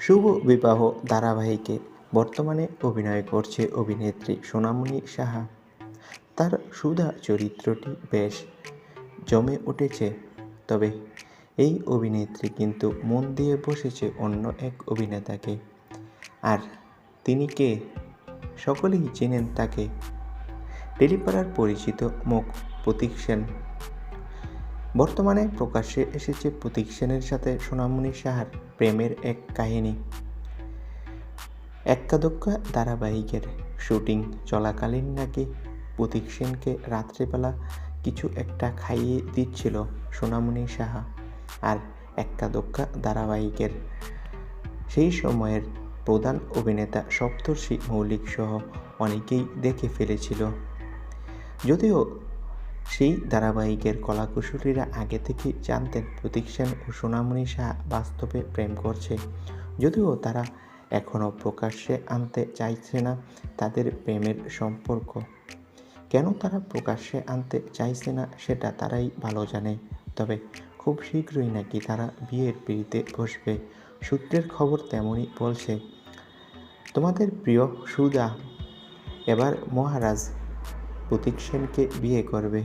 শুভ বিবাহ ধারাবাহিকে বর্তমানে অভিনয় করছে অভিনেত্রী সোনামণি সাহা। তার সুধা চরিত্রটি বেশ জমে উঠেছে, তবে এই অভিনেত্রী কিন্তু মন দিয়ে বসেছে অন্য এক অভিনেতাকে। আর তিনি কে? সকলেই চেনেন তাকে। টেলিপাড়ার পরিচিত মুখ প্রতীক সেন। বর্তমানে প্রকাশ্যে এসেছে প্রতীক সেনের সাথে সোনামণি সাহার। প্রেমের এক কাহিনী। এক্কাদোক্কা ধারাবাহিকের শুটিং চলাকালীন নাকি প্রতীক সেনকে রাত্রেবেলা কিছু একটা খাইয়ে দিচ্ছিল সোনামণি সাহা আর এক্কাদোক্কা ধারাবাহিকের সেই সময়ের প্রধান অভিনেতা সপ্তর্ষি মৌলিক সহ অনেকেই দেখে ফেলেছিল। যদিও সেই ধারাবাহিকের কলাকুশলীরা আগে থেকেই জানতেন প্রতীক সেন ও সোনামণি শাহ বাস্তবে প্রেম করছে। যদিও তারা এখনও প্রকাশ্যে আনতে চাইছে না তাদের প্রেমের সম্পর্ক। কেন তারা প্রকাশ্যে আনতে চাইছে না সেটা তারাই ভালো জানে। তবে খুব শীঘ্রই নাকি তারা বিয়ের পিড়িতে বসবে। সূত্রের খবর তেমনই বলছে, তোমাদের প্রিয় সুদা এবার মহারাজ প্রতীক সেনকে বিয়ে করবে।